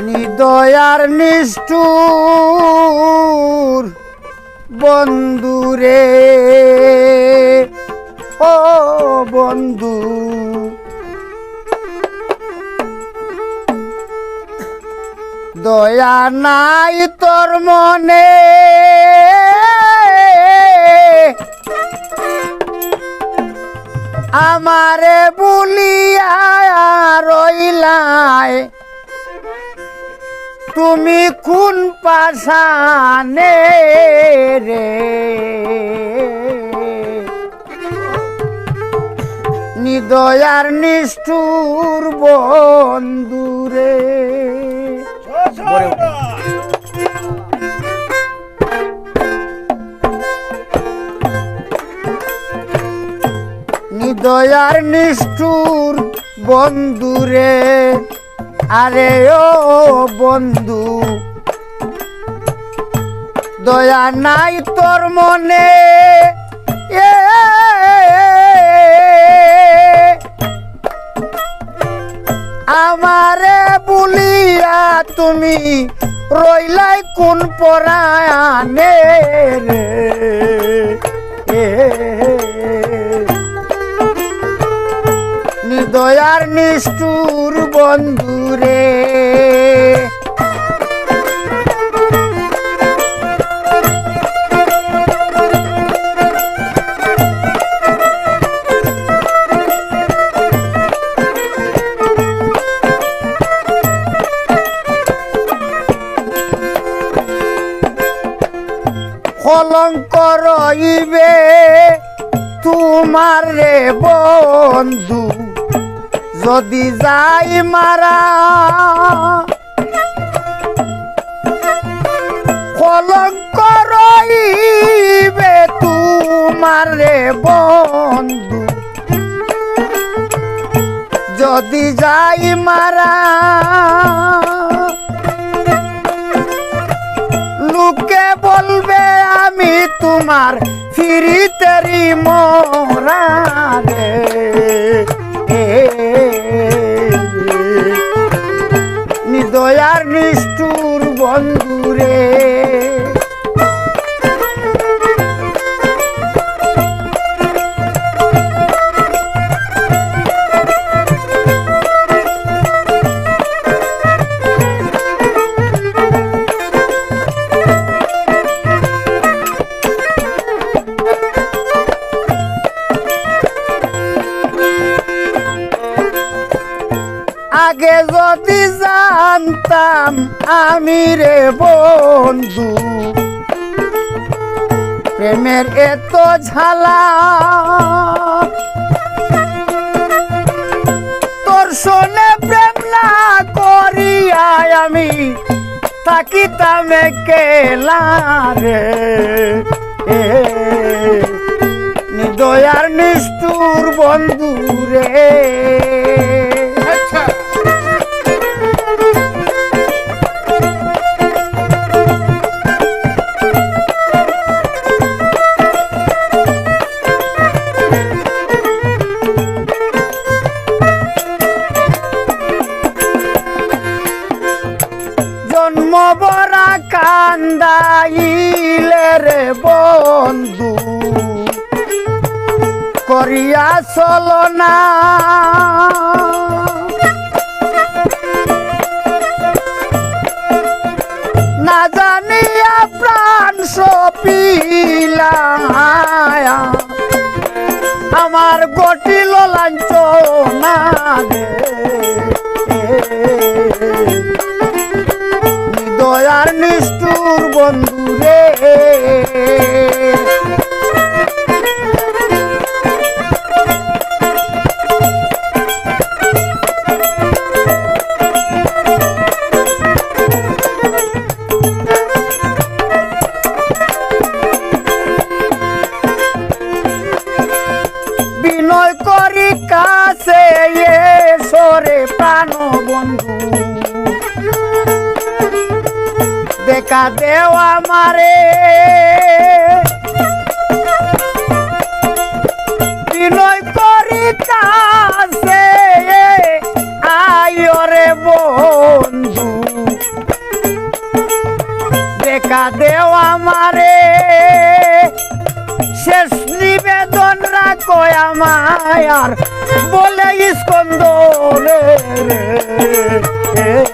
নিদয়ার নিষ্ঠুর বন্ধুরে ও বন্ধু। দয়া নাই তোর মনে। আমারে বলিয়া তুমি কোন পাশানে রে? নিদয়ার নিষ্ঠুর বন্ধুরে নিদয়ার নিষ্ঠুর বন্ধুরে আরে ও বন্ধু দয়া নাই তোর মনে। আমারে বলিয়া তুমি রইলাই কোন পরায়ণে রে। এ নিদয়ার নিষ্ঠুর বন্ধুরে। কলঙ্ক রইবে তোমার রে বন্ধু। যদি যাই মারা, কলঙ্ক রইবে তোমার বন্ধু। যদি যাই মারা, লোকে বলবে আমি তোমার ফিরিতেরি মোরা রে। নিষ্ঠুর বন্ধুরে আগে যদি জানতাম আমি রে বন্ধু। প্রেমের এত ঝালা, তোর শোনে প্রেম না করিয়া আমি থাকিতাম কেলা রে। নিদয়ার নিষ্ঠুর বন্ধু রে। কান্দাইলে বন্ধু করিয়া চলনা না। জানিয়া প্রাণ সপিলা আমার গটিল লাঞ্চনা রে দয়ার নিষ্ঠুর বন্ধু রে দেওয়া মারে বিনয় করি কাছে আয়রে বন্ধু। দেখা দেও আমারে। শেষ নিবেদন রাখো আমায় আর বলে স্কন্দ রে রে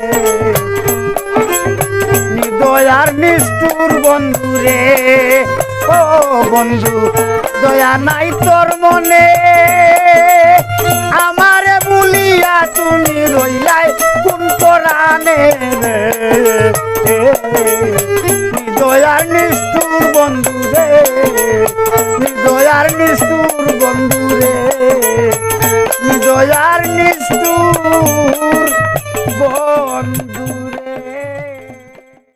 নিষ্ঠুর বন্ধু রে। ও বন্ধু, দয়া নাই তোর মনে। আমারে বলিয়া তুমি রইলাই কোন পরাণে।